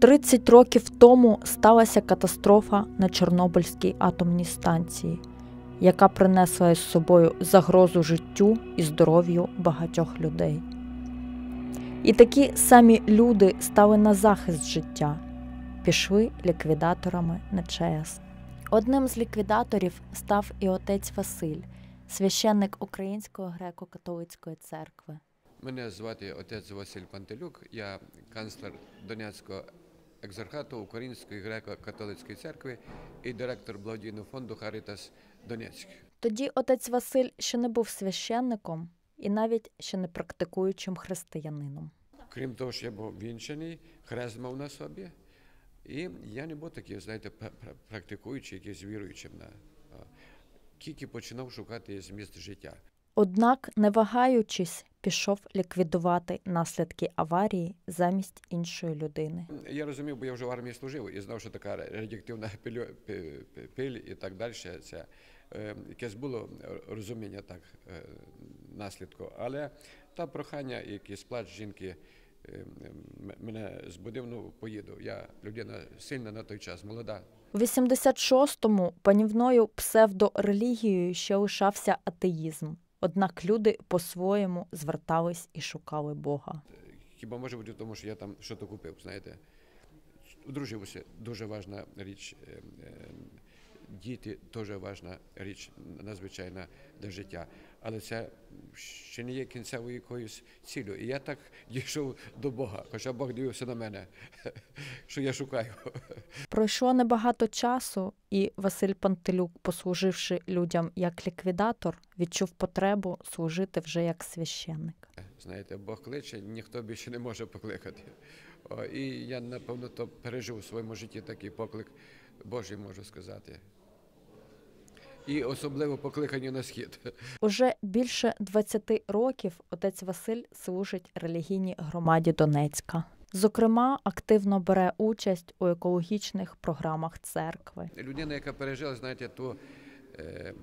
30 років тому сталася катастрофа на Чорнобильській атомній станції, яка принесла із собою загрозу життю і здоров'ю багатьох людей. І такі самі люди стали на захист життя, пішли ліквідаторами на ЧАЕС. Одним з ліквідаторів став і отець Василь, священник Української греко-католицької церкви. Мене звати отець Василь Пантелюк, я канцлер Донецького екзархату Української греко-католицької церкви і директор благодійного фонду Харитас Донецьк. Тоді отець Василь ще не був священником і навіть ще не практикуючим християнином. Крім того, що я був вінчений, хрест мав на собі, і я не був такий, знаєте, пра- пра- практикуючий, якийсь віруючим. на- Тільки починав шукати зміст життя. Однак, не вагаючись, пішов ліквідувати наслідки аварії замість іншої людини. Я розумів, бо я вже в армії служив і знав, що така радіоактивна пилю- пи- пи- пиль і так далі. Це е, якесь було розуміння так е, наслідку. Але та прохання, якийсь плач жінки е, мене збудив, ну поїду. Я людина сильна на той час, молода. У 86-му панівною псевдорелігією ще лишався атеїзм. Однак люди по-своєму звертались і шукали Бога. Хіба може бути в тому, що я там щось купив, знаєте? Одружився, дуже важна річ. Діти теж важна річ, надзвичайна для життя. Але це ще не є кінцевою якоюсь цілею. І я так дійшов до Бога, хоча Бог дивився на мене, що я шукаю. Пройшло небагато часу, і Василь Пантелюк, послуживши людям як ліквідатор, відчув потребу служити вже як священник. Знаєте, Бог кличе, ніхто більше не може покликати. І я, напевно, то пережив у своєму житті такий поклик Божий, можу сказати. І особливо покликання на схід. Уже більше 20 років отець Василь служить релігійній громаді Донецька. Зокрема, активно бере участь у екологічних програмах церкви. Людина, яка пережила, знаєте, ту е,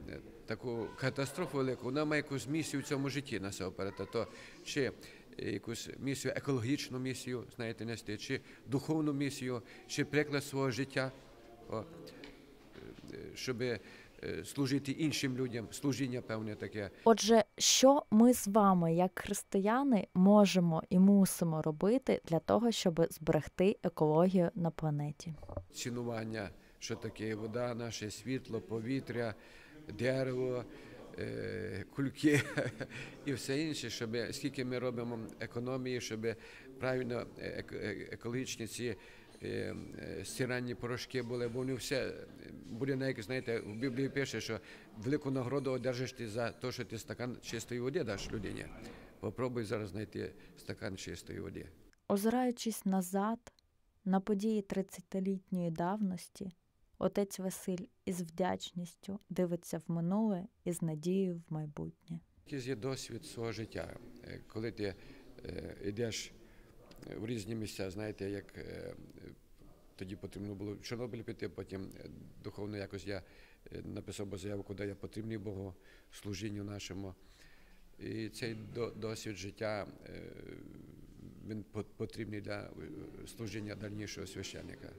таку катастрофу велику, вона має якусь місію в цьому житті насамперед. То чи якусь місію, екологічну місію, знаєте, нести, чи духовну місію, чи приклад свого життя, о, щоб служити іншим людям, служіння певне таке. Отже, що ми з вами, як християни, можемо і мусимо робити для того, щоб зберегти екологію на планеті? цінування, що таке вода, наше світло, повітря, дерево, е, кульки і все інше, щоб скільки ми робимо економії, щоб правильно е- екологічні ці е, е, порошки були, бо вони все буде на як знаєте, в Біблії пише, що велику нагороду одержиш ти за те, що ти стакан чистої води даш людині. Попробуй зараз знайти стакан чистої води. Озираючись назад на події 30-літньої давності, отець Василь із вдячністю дивиться в минуле і з надією в майбутнє. Якийсь є досвід свого життя, Е, коли ти е, йдеш в різні місця, знаєте, як е, тоді потрібно було в Чорнобиль піти, потім е, духовно якось я е, написав заяву, куди я потрібний Богу, служінню нашому. І цей досвід життя е, він потрібний для служіння дальнішого священника.